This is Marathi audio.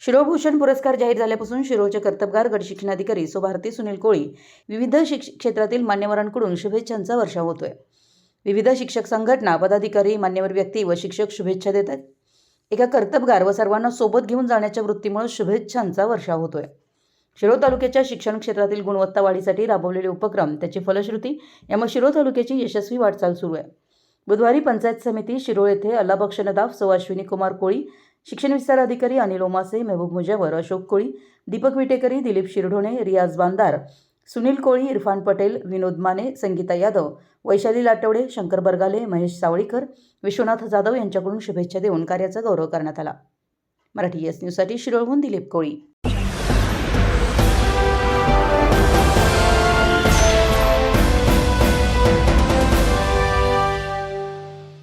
शिरोभूषण पुरस्कार जाहीर झाल्यापासून शिरोळचे कर्तबगार गट शिक्षणाधिकारी सुभारती सुनील कोळी विविध शिक्ष क्षेत्रातील मान्यवरांकडून शुभेच्छांचा वर्षाव होतोय. विविध शिक्षक संघटना पदाधिकारी मान्यवर व्यक्ती व शिक्षक शुभेच्छा देत आहेत. एका कर्तबगार व सर्वांना सोबत घेऊन जाण्याच्या वृत्तीमुळे शुभेच्छांचा वर्षाव होतोय. शिरो तालुक्याच्या शिक्षण क्षेत्रातील गुणवत्ता वाढीसाठी राबवलेले उपक्रम त्याची फलश्रुती यामुळे शिरो तालुक्याची यशस्वी वाटचाल सुरू आहे. बुधवारी पंचायत समिती शिरोळ येथे अल्लाबक्ष नदाफ सौ अश्विनी कुमार कोळी शिक्षण विस्तार अधिकारी अनिल ओमासे मेहबूब मुजावर अशोक कोळी दीपक विटेकरी दिलीप शिरढोणे रियाज बांदार सुनील कोळी इरफान पटेल विनोद माने संगीता यादव वैशाली लाटवडे शंकर बरगाले महेश सावळीकर विश्वनाथ जाधव यांच्याकडून शुभेच्छा देऊन कार्याचा गौरव करण्यात आला. मराठी एस न्यूजसाठी शिरोळहून दिलीप कोळी.